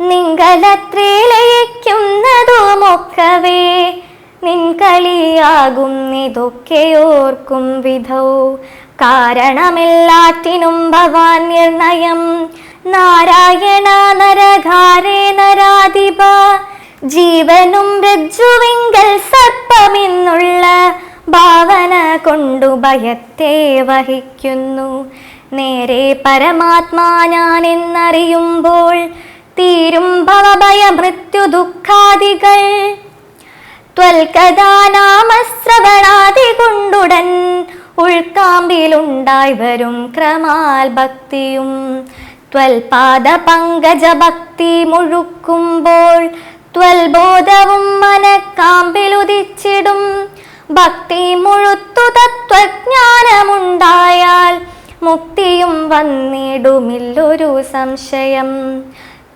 നിങ്കലത്രേലയിക്കുന്നതുമൊക്കവേ നിൻ കളിയാകുന്നിതൊക്കെ ഓർക്കും വിധൗ. കാരണമെല്ലാറ്റിനും ഭവാൻ നിർണയം. നാരായണ നരകാരേ നരാധിപ ജീവനും രജ്ജുവിങ്കൽ സർപ്പമെന്നുള്ള ഭാവന കൊണ്ടു ഭയത്തെ വഹിക്കുന്നു. നേരെ പരമാത്മാ ഞാൻ എന്നറിയുമ്പോൾ തീരും ഭവഭയ മൃത്യു ദുഃഖാദികൾ. ത്വൽകഥാനാമശ്രവണാദി കൊണ്ടുടൻ ഉൾക്കാമ്പിലുണ്ടായി വരും ക്രമാൽ ഭക്തിയും. ത്വൽപാദ പങ്കജ ഭക്തി മുഴുക്കുമ്പോൾ ത്വൽബോധവും മനക്കാമ്പിലുദിച്ചിടും. ഭക്തി മുഴുത്തു തത്വജ്ഞാനമുണ്ടായാൽ മുക്തിയും വന്നിടുമില്ലൊരു സംശയം.